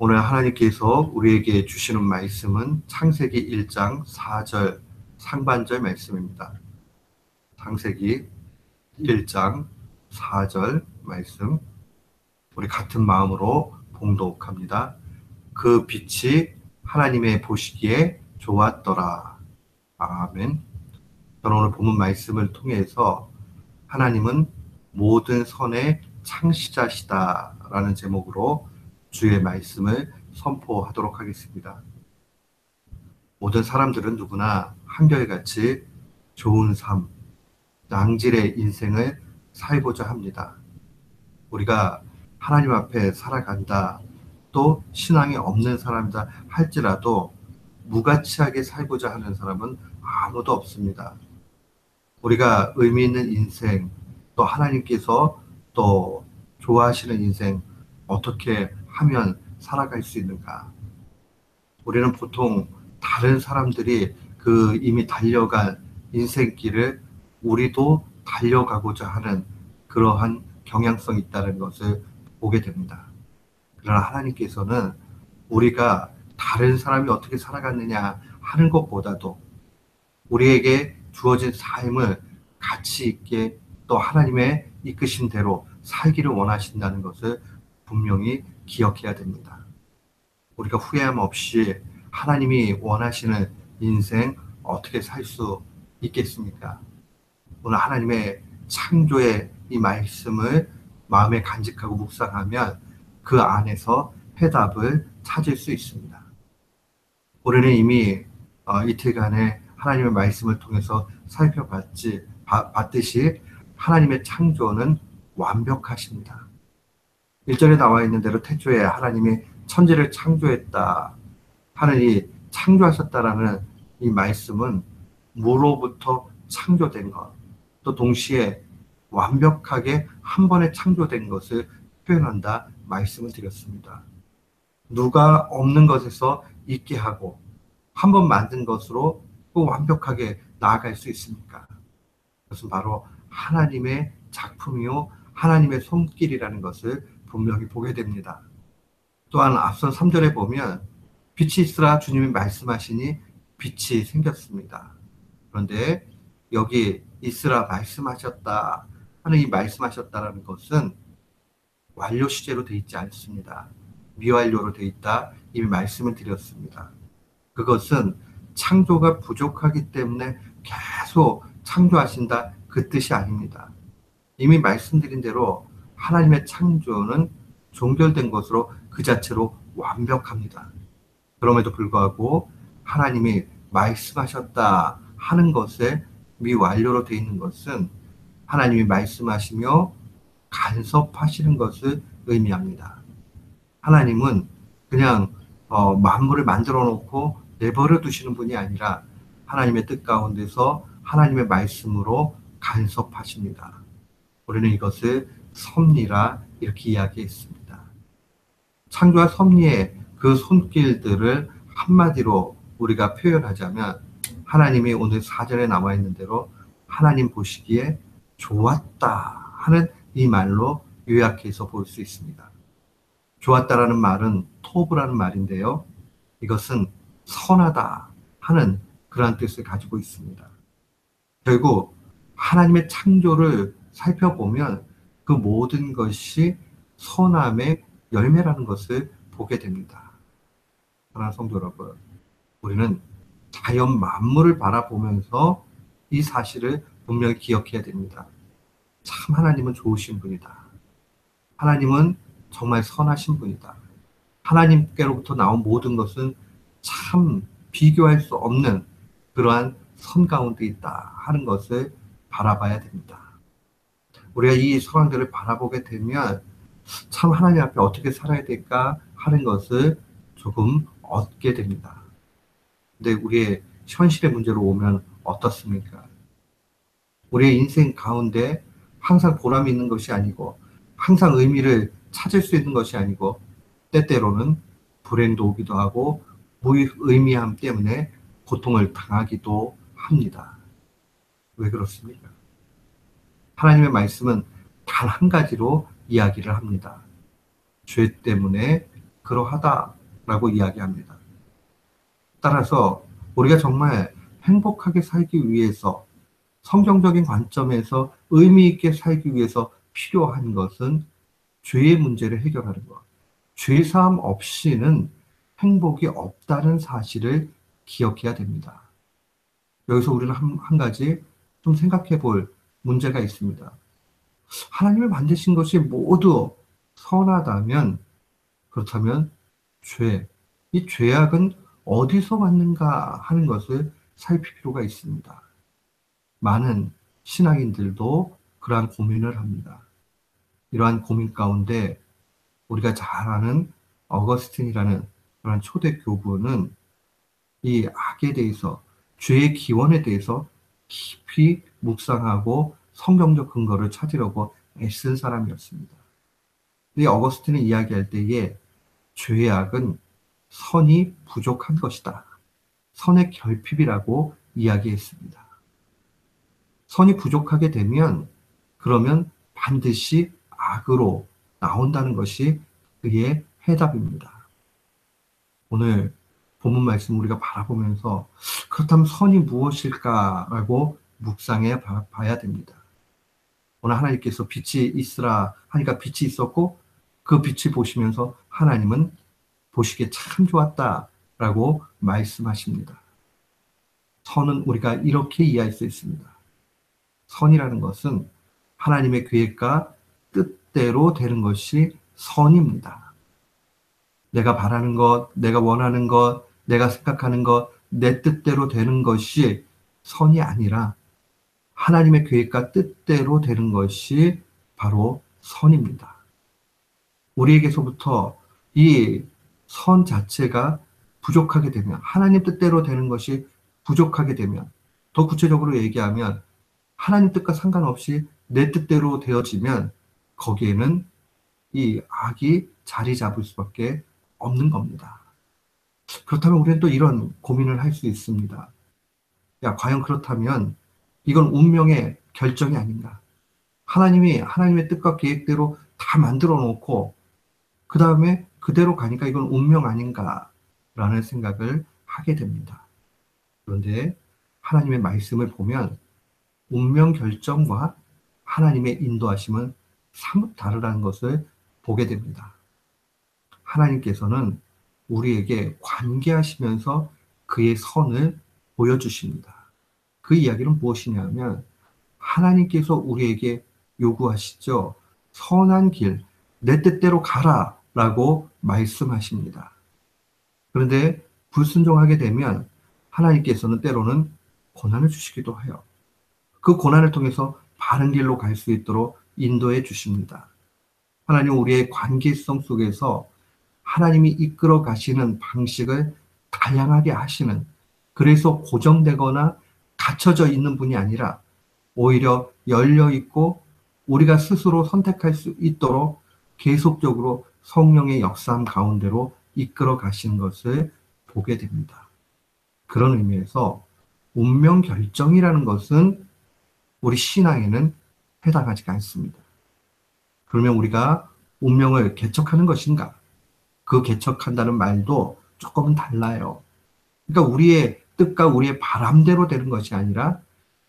오늘 하나님께서 우리에게 주시는 말씀은 창세기 1장 4절 상반절 말씀입니다. 창세기 1장 4절 말씀 우리 같은 마음으로 봉독합니다. 그 빛이 하나님의 보시기에 좋았더라. 아멘. 저는 오늘 본문 말씀을 통해서 하나님은 모든 선의 창시자시다라는 제목으로 주의 말씀을 선포하도록 하겠습니다. 모든 사람들은 누구나 한결같이 좋은 삶, 낭질의 인생을 살고자 합니다. 우리가 하나님 앞에 살아간다, 또 신앙이 없는 사람이다 할지라도 무가치하게 살고자 하는 사람은 아무도 없습니다. 우리가 의미 있는 인생, 또 하나님께서 또 좋아하시는 인생, 어떻게 하면 살아갈 수 있는가? 우리는 보통 다른 사람들이 그 이미 달려간 인생길을 우리도 달려가고자 하는 그러한 경향성이 있다는 것을 보게 됩니다. 그러나 하나님께서는 우리가 다른 사람이 어떻게 살아갔느냐 하는 것보다도 우리에게 주어진 삶을 가치 있게 또 하나님의 이끄신 대로 살기를 원하신다는 것을 분명히 기억해야 됩니다. 우리가 후회함 없이 하나님이 원하시는 인생 어떻게 살 수 있겠습니까? 오늘 하나님의 창조의 이 말씀을 마음에 간직하고 묵상하면 그 안에서 해답을 찾을 수 있습니다. 우리는 이미 어, 이틀간의 하나님의 말씀을 통해서 살펴봤지 봤듯이 하나님의 창조는 완벽하십니다. 1절에 나와 있는 대로 태초에 하나님이 천지를 창조했다 하는 이 창조하셨다라는 이 말씀은 무로부터 창조된 것, 또 동시에 완벽하게 한 번에 창조된 것을 표현한다 말씀을 드렸습니다. 누가 없는 것에서 있게 하고 한 번 만든 것으로 또 완벽하게 나아갈 수 있습니까? 그것은 바로 하나님의 작품이요 하나님의 손길이라는 것을 분명히 보게 됩니다. 또한 앞선 3절에 보면 빛이 있으라 주님이 말씀하시니 빛이 생겼습니다. 그런데 여기 있으라 말씀하셨다 하는 이 말씀하셨다라는 것은 완료 시제로 되어 있지 않습니다. 미완료로 되어 있다 이미 말씀을 드렸습니다. 그것은 창조가 부족하기 때문에 계속 창조하신다 그 뜻이 아닙니다. 이미 말씀드린 대로 하나님의 창조는 종결된 것으로 그 자체로 완벽합니다. 그럼에도 불구하고 하나님이 말씀하셨다 하는 것에 미완료로 되어 있는 것은 하나님이 말씀하시며 간섭하시는 것을 의미합니다. 하나님은 그냥 어, 만물을 만들어 놓고 내버려 두시는 분이 아니라 하나님의 뜻 가운데서 하나님의 말씀으로 간섭하십니다. 우리는 이것을 섭리라 이렇게 이야기했습니다. 창조와 섭리의 그 손길들을 한마디로 우리가 표현하자면 하나님이 오늘 사전에 나와 있는 대로 하나님 보시기에 좋았다 하는 이 말로 요약해서 볼 수 있습니다. 좋았다라는 말은 토브라는 말인데요. 이것은 선하다 하는 그러한 뜻을 가지고 있습니다. 결국 하나님의 창조를 살펴보면 그 모든 것이 선함의 열매라는 것을 보게 됩니다. 하나 성도 여러분, 우리는 자연 만물을 바라보면서 이 사실을 분명히 기억해야 됩니다. 참 하나님은 좋으신 분이다. 하나님은 정말 선하신 분이다. 하나님께로부터 나온 모든 것은 참 비교할 수 없는 그러한 선 가운데 있다 하는 것을 바라봐야 됩니다. 우리가 이 상황들을 바라보게 되면 참 하나님 앞에 어떻게 살아야 될까 하는 것을 조금 얻게 됩니다. 근데 우리의 현실의 문제로 오면 어떻습니까? 우리의 인생 가운데 항상 보람이 있는 것이 아니고 항상 의미를 찾을 수 있는 것이 아니고 때때로는 불행도 오기도 하고 무의미함 때문에 고통을 당하기도 합니다. 왜 그렇습니까? 하나님의 말씀은 단 한 가지로 이야기를 합니다. 죄 때문에 그러하다라고 이야기합니다. 따라서 우리가 정말 행복하게 살기 위해서 성경적인 관점에서 의미 있게 살기 위해서 필요한 것은 죄의 문제를 해결하는 것. 죄 사함 없이는 행복이 없다는 사실을 기억해야 됩니다. 여기서 우리는 한, 한 가지 좀 생각해 볼 문제가 있습니다. 하나님을 만드신 것이 모두 선하다면 그렇다면 죄, 이 죄악은 어디서 왔는가 하는 것을 살필 필요가 있습니다. 많은 신앙인들도 그러한 고민을 합니다. 이러한 고민 가운데 우리가 잘 아는 어거스틴이라는 그런 초대 교부는 이 악에 대해서 죄의 기원에 대해서 깊이 묵상하고 성경적 근거를 찾으려고 애쓴 사람이었습니다. 이 어거스틴이 이야기할 때에 죄악은 선이 부족한 것이다. 선의 결핍이라고 이야기했습니다. 선이 부족하게 되면 그러면 반드시 악으로 나온다는 것이 그의 해답입니다. 오늘 본문 말씀 우리가 바라보면서 그렇다면 선이 무엇일까라고 묵상해 봐야 됩니다. 오늘 하나님께서 빛이 있으라 하니까 빛이 있었고 그 빛을 보시면서 하나님은 보시기에 참 좋았다라고 말씀하십니다. 선은 우리가 이렇게 이해할 수 있습니다. 선이라는 것은 하나님의 계획과 뜻대로 되는 것이 선입니다. 내가 바라는 것, 내가 원하는 것, 내가 생각하는 것, 내 뜻대로 되는 것이 선이 아니라 하나님의 계획과 뜻대로 되는 것이 바로 선입니다. 우리에게서부터 이 선 자체가 부족하게 되면, 하나님 뜻대로 되는 것이 부족하게 되면, 더 구체적으로 얘기하면, 하나님 뜻과 상관없이 내 뜻대로 되어지면, 거기에는 이 악이 자리 잡을 수밖에 없는 겁니다. 그렇다면 우리는 또 이런 고민을 할 수 있습니다. 야, 과연 그렇다면 이건 운명의 결정이 아닌가? 하나님이 하나님의 뜻과 계획대로 다 만들어 놓고 그 다음에 그대로 가니까 이건 운명 아닌가라는 생각을 하게 됩니다. 그런데 하나님의 말씀을 보면 운명 결정과 하나님의 인도하심은 사뭇 다르다는 것을 보게 됩니다. 하나님께서는 우리에게 관계하시면서 그의 선을 보여주십니다. 그 이야기는 무엇이냐면 하나님께서 우리에게 요구하시죠. 선한 길, 내 뜻대로 가라 라고 말씀하십니다. 그런데 불순종하게 되면 하나님께서는 때로는 고난을 주시기도 해요. 그 고난을 통해서 바른 길로 갈 수 있도록 인도해 주십니다. 하나님 우리의 관계성 속에서 하나님이 이끌어 가시는 방식을 다양하게 하시는 그래서 고정되거나 갇혀져 있는 분이 아니라 오히려 열려 있고 우리가 스스로 선택할 수 있도록 계속적으로 성령의 역사함 가운데로 이끌어 가시는 것을 보게 됩니다. 그런 의미에서 운명 결정이라는 것은 우리 신앙에는 해당하지 않습니다. 그러면 우리가 운명을 개척하는 것인가? 그 개척한다는 말도 조금은 달라요. 그러니까 우리의 뜻과 우리의 바람대로 되는 것이 아니라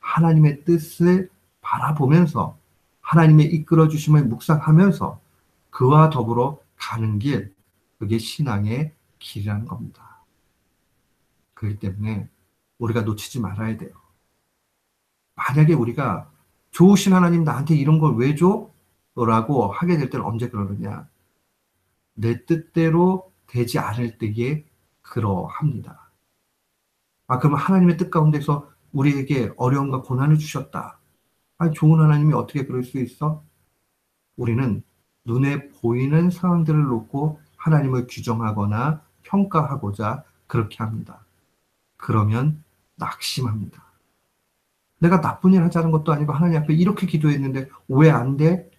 하나님의 뜻을 바라보면서 하나님의 이끌어 주심을 묵상하면서 그와 더불어 가는 길, 그게 신앙의 길이라는 겁니다. 그렇기 때문에 우리가 놓치지 말아야 돼요. 만약에 우리가 좋으신 하나님 나한테 이런 걸 왜 줘? 라고 하게 될 때는 언제 그러느냐? 내 뜻대로 되지 않을 때에 그러합니다. 아, 그러면 하나님의 뜻 가운데서 우리에게 어려움과 고난을 주셨다. 아, 좋은 하나님이 어떻게 그럴 수 있어? 우리는 눈에 보이는 상황들을 놓고 하나님을 규정하거나 평가하고자 그렇게 합니다. 그러면 낙심합니다. 내가 나쁜 일 하자는 것도 아니고 하나님 앞에 이렇게 기도했는데 왜 안 돼?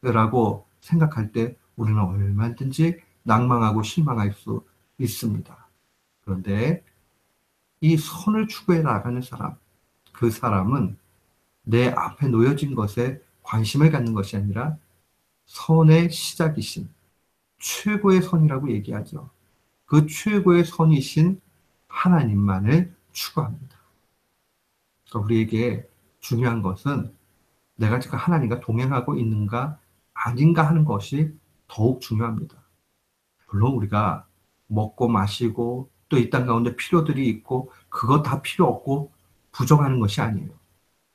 라고 생각할 때 우리는 얼마든지 낭망하고 실망할 수 있습니다. 그런데 이 선을 추구해 나가는 사람, 그 사람은 내 앞에 놓여진 것에 관심을 갖는 것이 아니라 선의 시작이신 최고의 선이라고 얘기하죠. 그 최고의 선이신 하나님만을 추구합니다. 그러니까 우리에게 중요한 것은 내가 지금 하나님과 동행하고 있는가 아닌가 하는 것이 더욱 중요합니다. 물론 우리가 먹고 마시고 또 이 땅 가운데 필요들이 있고 그것 다 필요 없고 부정하는 것이 아니에요.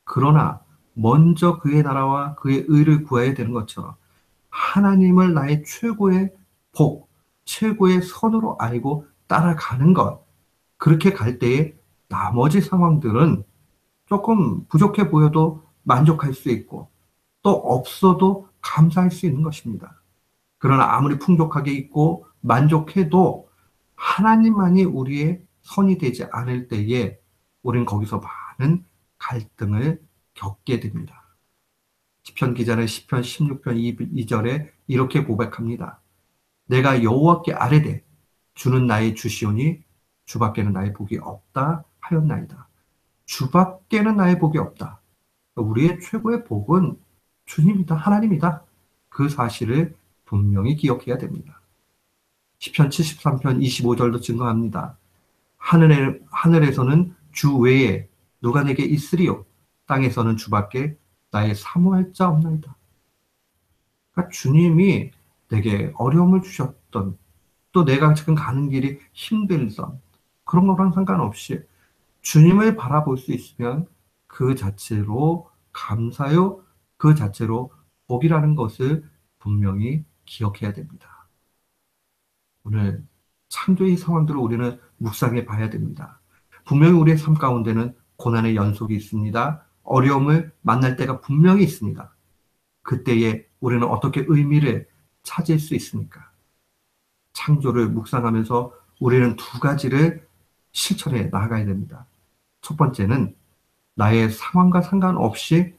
그러나 먼저 그의 나라와 그의 의를 구해야 되는 것처럼 하나님을 나의 최고의 복, 최고의 선으로 알고 따라가는 것. 그렇게 갈 때에 나머지 상황들은 조금 부족해 보여도 만족할 수 있고 또 없어도 감사할 수 있는 것입니다. 그러나 아무리 풍족하게 있고 만족해도 하나님만이 우리의 선이 되지 않을 때에 우리는 거기서 많은 갈등을 겪게 됩니다. 시편 기자는 시편 16편 2절에 이렇게 고백합니다. 내가 여호와께 아뢰되 주는 나의 주시오니 주밖에는 나의 복이 없다 하였나이다. 주밖에는 나의 복이 없다. 우리의 최고의 복은 주님이다, 하나님이다. 그 사실을 분명히 기억해야 됩니다. 시편 73편 25절도 증거합니다. 하늘에, 하늘에서는 주 외에 누가 내게 있으리요? 땅에서는 주밖에 나의 사모할 자 없나이다. 그러니까 주님이 내게 어려움을 주셨던 또 내가 지금 가는 길이 힘들던 그런 거랑 상관없이 주님을 바라볼 수 있으면 그 자체로 감사요, 그 자체로 복이라는 것을 분명히 기억해야 됩니다. 오늘 창조의 상황들을 우리는 묵상해 봐야 됩니다. 분명히 우리의 삶 가운데는 고난의 연속이 있습니다. 어려움을 만날 때가 분명히 있습니다. 그때에 우리는 어떻게 의미를 찾을 수 있습니까? 창조를 묵상하면서 우리는 두 가지를 실천해 나가야 됩니다. 첫 번째는 나의 상황과 상관없이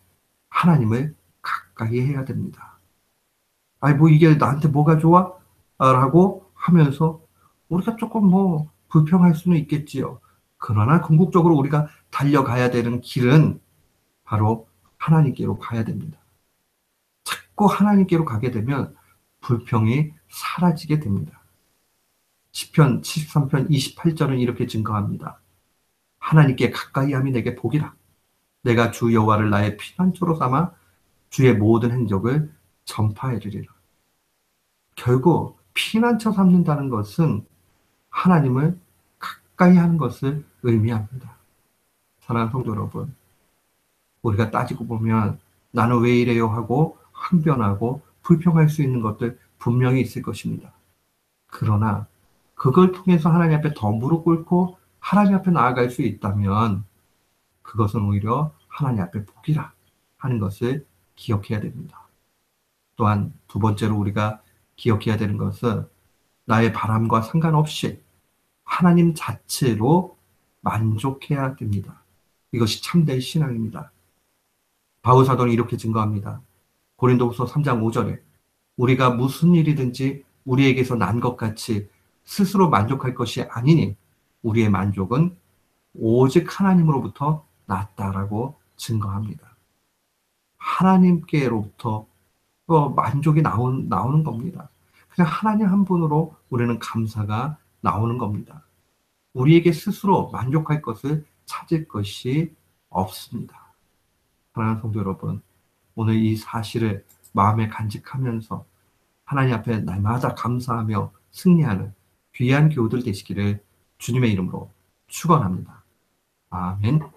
하나님을 가까이 해야 됩니다. 아니, 뭐 이게 나한테 뭐가 좋아? 라고 하면서 우리가 조금 뭐 불평할 수는 있겠지요. 그러나 궁극적으로 우리가 달려가야 되는 길은 바로 하나님께로 가야 됩니다. 자꾸 하나님께로 가게 되면 불평이 사라지게 됩니다. 10편 73편 28절은 이렇게 증거합니다. 하나님께 가까이 함이 내게 복이라. 내가 주 여호와를 나의 피난처로 삼아 주의 모든 행적을 전파해주리라. 결국 피난처 삼는다는 것은 하나님을 가까이 하는 것을 의미합니다. 사랑하는 성도 여러분, 우리가 따지고 보면 나는 왜 이래요 하고 항변하고 불평할 수 있는 것들 분명히 있을 것입니다. 그러나 그걸 통해서 하나님 앞에 더 무릎 꿇고 하나님 앞에 나아갈 수 있다면 그것은 오히려 하나님 앞에 복이라 하는 것을 기억해야 됩니다. 또한 두 번째로 우리가 기억해야 되는 것은 나의 바람과 상관없이 하나님 자체로 만족해야 됩니다. 이것이 참된 신앙입니다. 바울 사도는 이렇게 증거합니다. 고린도후서 3장 5절에 우리가 무슨 일이든지 우리에게서 난 것 같이 스스로 만족할 것이 아니니 우리의 만족은 오직 하나님으로부터 났다라고 증거합니다. 하나님께로부터 만족이 나온, 나오는 겁니다. 그냥 하나님 한 분으로 우리는 감사가 나오는 겁니다. 우리에게 스스로 만족할 것을 찾을 것이 없습니다. 사랑하는 성도 여러분, 오늘 이 사실을 마음에 간직하면서 하나님 앞에 날마다 감사하며 승리하는 귀한 교우들 되시기를 주님의 이름으로 축원합니다. 아멘.